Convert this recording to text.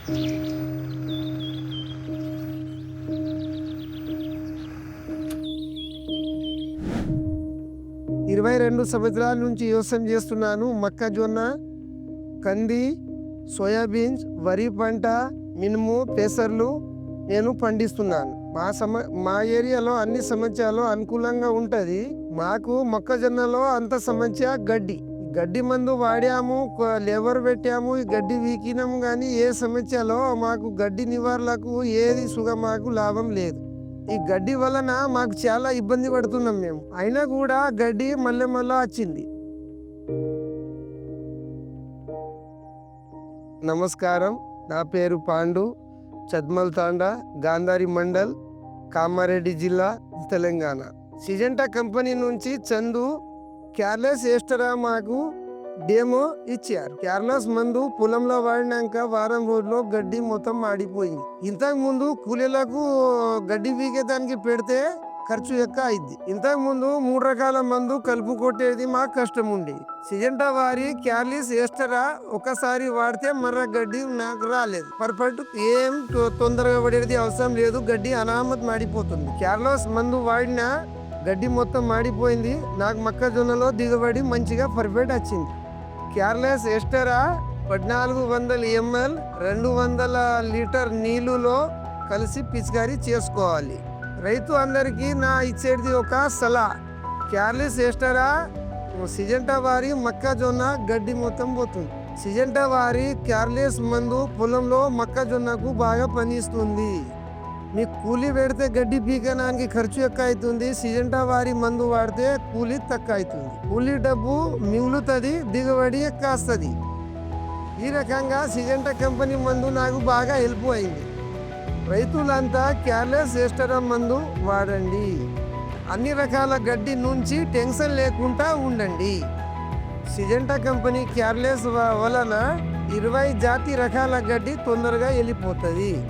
ఇరవై రెండు సంవత్సరాల నుంచి వ్యవసాయం చేస్తున్నాను. మొక్కజొన్న కంది సోయాబీన్స్ వరి పంట మినుము పెసర్లు నేను పండిస్తున్నాను. మా సమ మా ఏరియాలో అన్ని సమస్యలు అనుకూలంగా ఉంటుంది. మాకు మొక్కజొన్నలో అంత సమస్య గడ్డి. గడ్డి మందు వాడాము లేవర్ లేబర్ పెట్టాము ఈ గడ్డి వీకినాము కానీ ఏ సమస్యలో మాకు గడ్డి నివారణకు ఏది సుగ మాకు లాభం లేదు. ఈ గడ్డి వలన మాకు చాలా ఇబ్బంది పడుతున్నాం మేము. అయినా కూడా గడ్డి మళ్ళీ మళ్ళీ వచ్చింది. నమస్కారం. నా పేరు పాండు. చద్మల్ తాండా గాంధారి మండల్ కామారెడ్డి జిల్లా తెలంగాణ. సిజెంటా కంపెనీ నుంచి చందు కేర్లెస్ ఏస్టరా మాకు డేమో ఇచ్చారు. కేర్లెస్ మందు పొలంలో వాడినాక వారం రోజుల్లో గడ్డి మొత్తం మాడిపోయింది ఇంతకు ముందు కూలీలకు గడ్డి వీకేదానికి పెడితే ఖర్చు ఎక్కువ అయింది. ఇంతకు ముందు మూడు రకాల మందు కలుపు కొట్టేది మాకు కష్టం ఉండేది సిజెంటా వారి క్యార్లీస్ ఏస్టరా ఒకసారి వాడితే మర్ర గడ్డి నాకు రాలేదు. పర్ఫెక్ట్ ఏం తొ- తొందరగా పడేది అవసరం లేదు. గడ్డి అనామత్ మాడిపోతుంది. క్యార్లోస్ మందు వాడినా గడ్డి మొత్తం మాడిపోయింది. నాకు మొక్కజొన్నలో దిగుబడి మంచిగా పర్ఫెక్ట్ వచ్చింది. కేర్లెస్ ఎస్టరా పద్నాలుగు వందల ఎంఎల్ రెండు వందల లీటర్ నీళ్ళులో కలిసి పిచికారీ చేసుకోవాలి. రైతు అందరికీ నా ఇచ్చేది ఒక సలహా. కేర్లెస్ ఎస్టరా సిజెంటా వారి మొక్కజొన్న గడ్డి మొత్తం పోతుంది. సిజెంటా వారి కేర్లెస్ మందు పొలంలో మొక్కజొన్నకు బాగా పనిస్తుంది మీకు కూలీ పెడితే గడ్డి పీకనానికి ఖర్చు ఎక్కువ అవుతుంది సిజెంటా వారి మందు వాడితే కూలీ తక్కువ అవుతుంది కూలీ డబ్బు మిగులుతుంది దిగుబడి ఎక్కువ వస్తుంది ఈ రకంగా సిజెంటా కంపెనీ మందు నాకు బాగా హెల్ప్ అయింది. రైతులంతా కేర్లెస్ ఎస్టరం మందు వాడండి. అన్ని రకాల గడ్డి నుంచి టెన్షన్ లేకుండా ఉండండి. సిజెంటా కంపెనీ కేర్లెస్ వ- వలన ఇరవై జాతి రకాల గడ్డి తొందరగా వెళ్ళిపోతుంది.